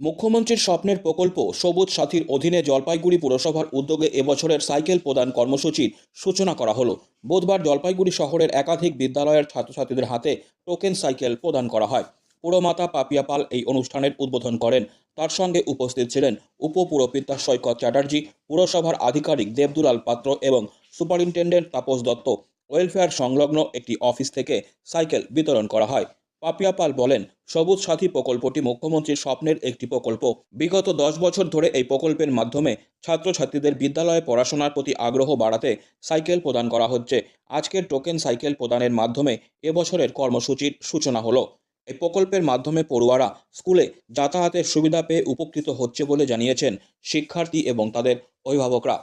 মুখ্যমন্ত্রীর স্বপ্নের প্রকল্প সবুজ সাথীর অধীনে জলপাইগুড়ি পুরসভার উদ্যোগে এবছরের সাইকেল প্রদান কর্মসূচির সূচনা করা হলো। বুধবার জলপাইগুড়ি শহরের একাধিক বিদ্যালয়ের ছাত্রছাত্রীদের হাতে টোকেন সাইকেল প্রদান করা হয়। পুরমাতা পাপিয়া পাল এই অনুষ্ঠানের উদ্বোধন করেন। তার সঙ্গে উপস্থিত ছিলেন উপপুরপিতা সৈকত চ্যাটার্জি, পুরসভার আধিকারিক দেবদুলাল পাত্র এবং সুপারিনটেন্ডেন্ট তাপস দত্ত। ওয়েলফেয়ার সংলগ্ন একটি অফিস থেকে সাইকেল বিতরণ করা হয়। পাপিয়া পাল বলেন, সবুজ সাথী প্রকল্পটি মুখ্যমন্ত্রীর স্বপ্নের একটি প্রকল্প। বিগত দশ বছর ধরে এই প্রকল্পের মাধ্যমে ছাত্রছাত্রীদের বিদ্যালয়ে পড়াশোনার প্রতি আগ্রহ বাড়াতে সাইকেল প্রদান করা হচ্ছে। আজকের টোকেন সাইকেল প্রদানের মাধ্যমে এবছরের কর্মসূচির সূচনা হলো। এই প্রকল্পের মাধ্যমে পড়ুয়ারা স্কুলে যাতায়াতের সুবিধা পেয়ে উপকৃত হচ্ছে বলে জানিয়েছেন শিক্ষার্থী এবং তাদের অভিভাবকরা।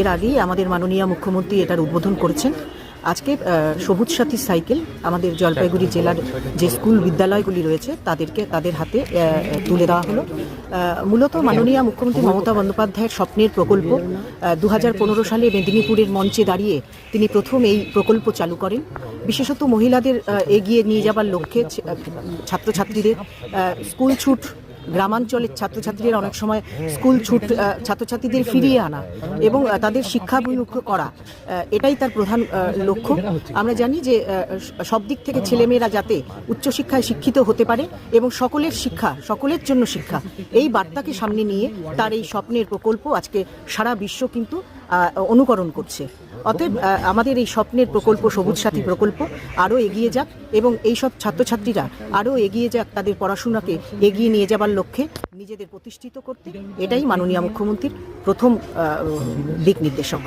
এর আগেই আমাদের মাননীয় মুখ্যমন্ত্রী এটার উদ্বোধন করেছেন। আজকে সবুজ সাথী সাইকেল আমাদের জলপাইগুড়ি জেলার যে স্কুল বিদ্যালয়গুলি রয়েছে, তাদেরকে, তাদের হাতে তুলে দেওয়া হলো। মূলত মাননীয় মুখ্যমন্ত্রী মমতা বন্দ্যোপাধ্যায়ের স্বপ্নের প্রকল্প দু হাজার পনেরো সালে মেদিনীপুরের মঞ্চে দাঁড়িয়ে তিনি প্রথম এই প্রকল্প চালু করেন। বিশেষত মহিলাদের এগিয়ে নিয়ে যাবার লক্ষ্যে ছাত্রছাত্রীদের স্কুল ছুট গ্রামাঞ্চলের ছাত্রছাত্রীরা অনেক সময় স্কুল ছুট ছাত্রছাত্রীদের ফিরিয়ে আনা এবং তাদের শিক্ষাভিমুখ করা এটাই তার প্রধান লক্ষ্য। আমরা জানি যে সব দিক থেকে ছেলেমেয়েরা যাতে উচ্চশিক্ষায় শিক্ষিত হতে পারে এবং সকলের শিক্ষা, সকলের জন্য শিক্ষা, এই বার্তাকে সামনে নিয়ে তার এই স্বপ্নের প্রকল্প আজকে সারা বিশ্ব কিন্তু অনুকরণ করছে। অতএব আমাদের এই স্বপ্নের প্রকল্প, সবুজ সাথী প্রকল্প আরও এগিয়ে যাক এবং এই সব ছাত্রছাত্রীরা আরও এগিয়ে যাক তাদের পড়াশোনাকে এগিয়ে নিয়ে যাবার লক্ষ্যে নিজেদের প্রতিষ্ঠিত করতে। এটাই মাননীয় মুখ্যমন্ত্রীর প্রথম দিক নির্দেশক